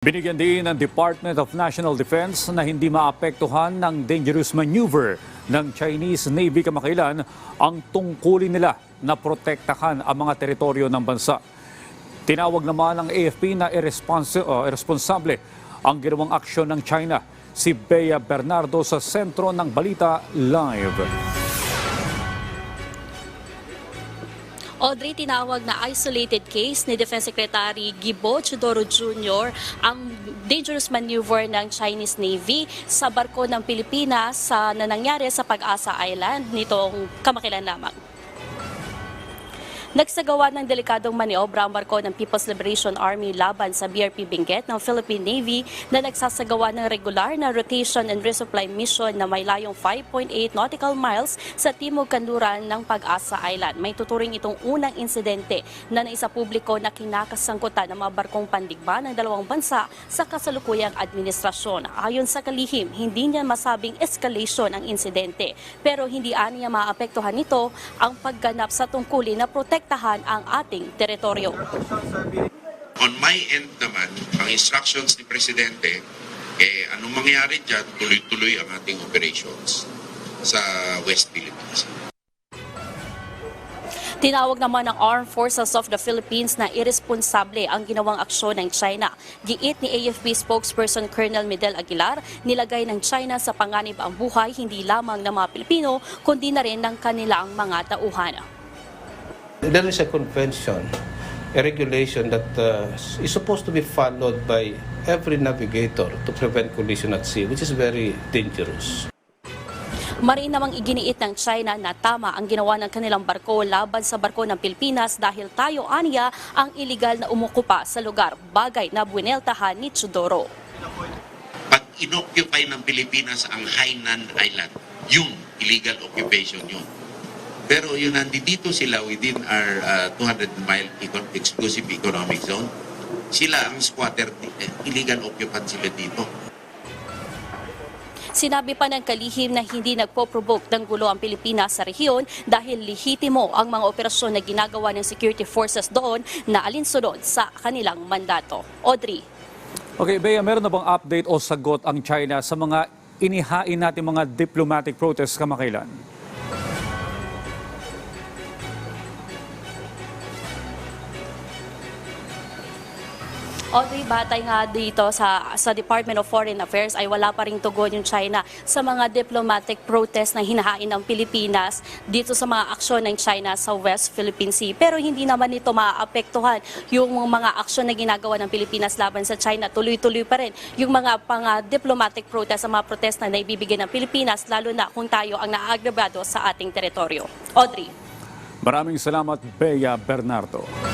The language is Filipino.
Binigyan din ng Department of National Defense na hindi maapektuhan ng dangerous maneuver ng Chinese Navy kamakailan ang tungkulin nila na protektahan ang mga teritoryo ng bansa. Tinawag naman ng AFP na irresponsi- uh, irresponsable ang ginawang aksyon ng China. Si Bea Bernardo sa sentro ng Balita Live. Audrey, tinawag na isolated case ni Defense Secretary Gibo Chidoro Jr. ang dangerous maneuver ng Chinese Navy sa barko ng Pilipinas sa na nangyari sa Pag-asa Island nitong kamakilan lamang. Nagsagawa ng delikadong maniobra ang barko ng People's Liberation Army laban sa BRP Benguet ng Philippine Navy na nagsasagawa ng regular na rotation and resupply mission na may layong 5.8 nautical miles sa timog kanluran ng Pag-asa Island. May tuturing itong unang insidente na naisa publiko na kinakasangkutan ng mga barkong pandigma ng dalawang bansa sa kasalukuyang administrasyon. Ayon sa kalihim, hindi niya masabing escalation ang insidente pero hindi aniya maapektuhan nito ang pagganap sa tungkulin na protektahan ang ating teritoryo. On my end naman, ang instructions ni Presidente, eh, anong mangyari dyan, tuloy-tuloy ang ating operations sa West Philippines. Tinawag naman ng Armed Forces of the Philippines na irresponsable ang ginawang aksyon ng China. Giit ni AFP spokesperson Colonel Medel Aguilar, nilagay ng China sa panganib ang buhay hindi lamang ng mga Pilipino, kundi na rin ng kanilang mga tauhan. There is a convention, a regulation that uh, is supposed to be followed by every navigator to prevent collision at sea, which is very dangerous. Marin namang iginiit ng China na tama ang ginawa ng kanilang barko laban sa barko ng Pilipinas dahil tayo aniya ang iligal na umukupa sa lugar, bagay na buwineltahan ni Chudoro. Pag inoccupy ng Pilipinas ang Hainan Island, yung illegal occupation yun. Pero yun, nandito sila within our uh, 200-mile econ- exclusive economic zone. Sila ang squatter, eh, illegal occupant sila dito. Sinabi pa ng kalihim na hindi nagpo-provoke ng gulo ang Pilipinas sa rehiyon dahil lehitimo ang mga operasyon na ginagawa ng security forces doon na alinsunod sa kanilang mandato. Audrey. Okay, Bea, meron na bang update o sagot ang China sa mga inihain natin mga diplomatic protests kamakailan? Audrey, batay nga dito sa, sa Department of Foreign Affairs ay wala pa rin tugon yung China sa mga diplomatic protest na hinahain ng Pilipinas dito sa mga aksyon ng China sa West Philippine Sea. Pero hindi naman ito maapektuhan yung mga aksyon na ginagawa ng Pilipinas laban sa China. Tuloy-tuloy pa rin yung mga pang ah, diplomatic protest, sa mga protest na naibibigay ng Pilipinas, lalo na kung tayo ang naagrabado sa ating teritoryo. Audrey. Maraming salamat, Bea Bernardo.